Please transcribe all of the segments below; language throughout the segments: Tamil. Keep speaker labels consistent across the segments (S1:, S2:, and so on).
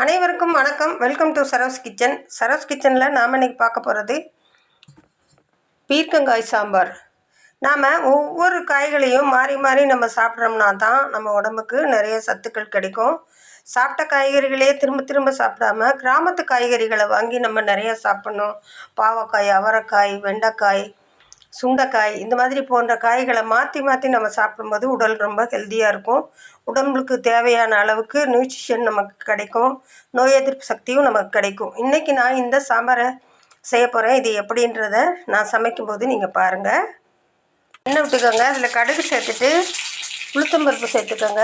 S1: அனைவருக்கும் வணக்கம். Welcome to Saro's kitchen Saro's கிச்சனில் நாம் இன்றைக்கி பார்க்க போகிறது பீர்க்கங்காய் சாம்பார். நாம் ஒவ்வொரு காய்களையும் மாறி மாறி நம்ம சாப்பிட்றோம்னா தான் நம்ம உடம்புக்கு நிறைய சத்துக்கள் கிடைக்கும். சாப்பிட்ட காய்கறிகளே திரும்ப திரும்ப சாப்பிடாம கிராமத்து காய்கறிகளை வாங்கி நம்ம நிறைய சாப்பிட்ணும். பாவக்காய் அவரைக்காய் வெண்டைக்காய் சுண்டைக்காய் இந்த மாதிரி போன்ற காய்களை மாற்றி மாற்றி நம்ம சாப்பிடும்போது உடல் ரொம்ப ஹெல்த்தியாக இருக்கும். உடம்புக்கு தேவையான அளவுக்கு நியூட்ரிஷன் நமக்கு கிடைக்கும். நோய் எதிர்ப்பு சக்தியும் நமக்கு கிடைக்கும். இன்றைக்கி நான் இந்த சாம்பாரை செய்ய போகிறேன் இது எப்படின்றத நான் சமைக்கும்போது நீங்கள் பாருங்கள் எண்ணெய் விட்டுக்கோங்க. அதில் கடுகு சேர்த்துட்டு உளுத்தம்பருப்பு சேர்த்துக்கோங்க.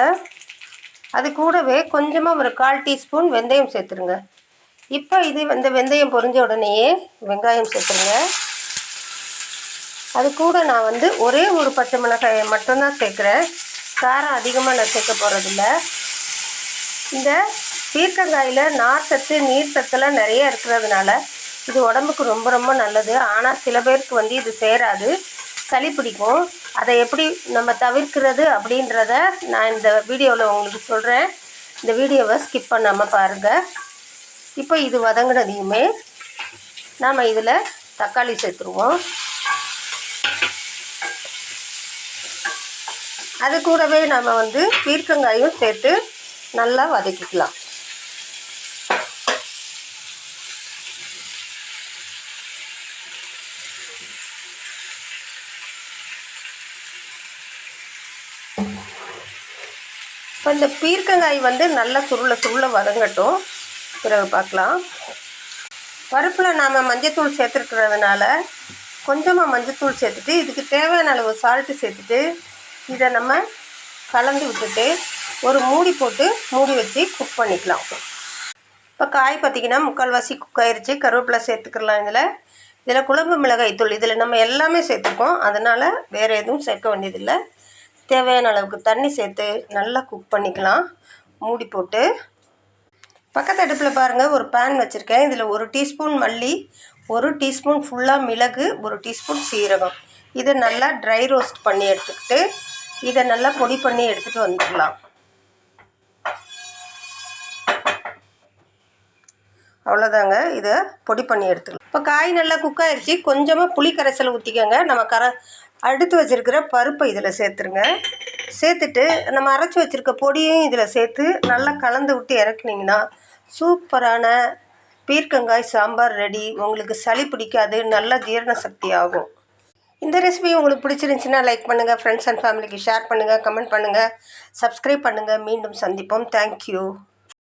S1: அது கூடவே கொஞ்சமாக ஒரு கால் டீஸ்பூன் வெந்தயம் சேர்த்துருங்க. இப்போ இது இந்த வெந்தயம் பொரிஞ்ச உடனேயே வெங்காயம் சேர்த்துருங்க. அது கூட நான் வந்து ஒரே ஒரு பச்சை மிளகாயை மட்டும்தான் சேர்க்குறேன். காரம் அதிகமாக நான் சேர்க்க போகிறதில்ல இந்த பீர்க்கங்காயில் நார் சத்து நீர் சத்துலாம் நிறைய இருக்கிறதுனால இது உடம்புக்கு ரொம்ப ரொம்ப நல்லது. ஆனால் சில பேருக்கு வந்து இது சேராது. சளி பிடிக்கும். அதை எப்படி நம்ம தவிர்க்கிறது அப்படின்றத நான் இந்த வீடியோவில் உங்களுக்கு சொல்கிறேன் இந்த வீடியோவை ஸ்கிப் பண்ணாமல் பாருங்கள் இப்போ இது வதங்கினதையுமே நாம் இதில் தக்காளி சேர்த்துருவோம். அது கூடவே நம்ம வந்து பீர்க்கங்காயும் சேர்த்து நல்லா வதக்கிக்கலாம். இப்போ இந்த பீர்க்கங்காய் வந்து நல்லா சுருள சுருள வதங்கட்டும். பிறகு பார்க்கலாம். பருப்பில் நாம் மஞ்சத்தூள் சேர்த்துருக்கிறதுனால கொஞ்சமாக மஞ்சத்தூள் சேர்த்துட்டு இதுக்கு தேவையான அளவு சால்ட்டு சேர்த்துட்டு இதை நம்ம கலந்து விட்டுட்டு ஒரு மூடி போட்டு மூடி வச்சு குக் பண்ணிக்கலாம். இப்போ காய் பார்த்திங்கன்னா முக்கால்வாசி குக் ஆயிடுச்சு கருவேப்பிலை சேர்த்துக்கலாம் இதில். இதில் குழம்பு மிளகாய் தூள் இதில் நம்ம எல்லாமே சேர்த்துருக்கோம். அதனால் வேறு எதுவும் சேர்க்க வேண்டியதில்லை. தேவையான அளவுக்கு தண்ணி சேர்த்து நல்லா குக் பண்ணிக்கலாம். மூடி போட்டு. பக்கத்து அடுப்பில் பாருங்கள் ஒரு பேன் வச்சுருக்கேன். இதில் ஒரு டீஸ்பூன் மல்லி ஒரு டீஸ்பூன் ஃபுல்லாக மிளகு ஒரு டீஸ்பூன் சீரகம். இதை நல்லா ட்ரை ரோஸ்ட் பண்ணி எடுத்துக்கிட்டு இதை நல்லா பொடி பண்ணி எடுத்துகிட்டு வந்துடலாம். அவ்வளோதாங்க இதை பொடி பண்ணி எடுத்துக்கலாம் இப்போ காய் நல்லா குக் ஆயிடுச்சு கொஞ்சமாக புளி கரைசல் ஊற்றிக்கோங்க நம்ம கர அடுத்து வச்சுருக்கிற பருப்பை இதில் சேர்த்துருங்க. சேர்த்துட்டு நம்ம அரைச்சி வச்சுருக்க பொடியும் இதில் சேர்த்து நல்லா கலந்து விட்டு இறக்குனிங்கன்னா சூப்பரான பீர்க்கங்காய் சாம்பார் ரெடி. உங்களுக்கு சளி பிடிக்காது. நல்ல ஜீரண சக்தி ஆகும். இந்த ரெசிபி உங்களுக்கு பிடிச்சிருந்துச்சின்னா லைக் பண்ணுங்கள் ஃப்ரெண்ட்ஸ் அண்ட் ஃபேமிலிக்கு ஷேர் பண்ணுங்கள் கமெண்ட் பண்ணுங்கள் சப்ஸ்கிரைப் பண்ணுங்கள் மீண்டும் சந்திப்போம். தேங்க்யூ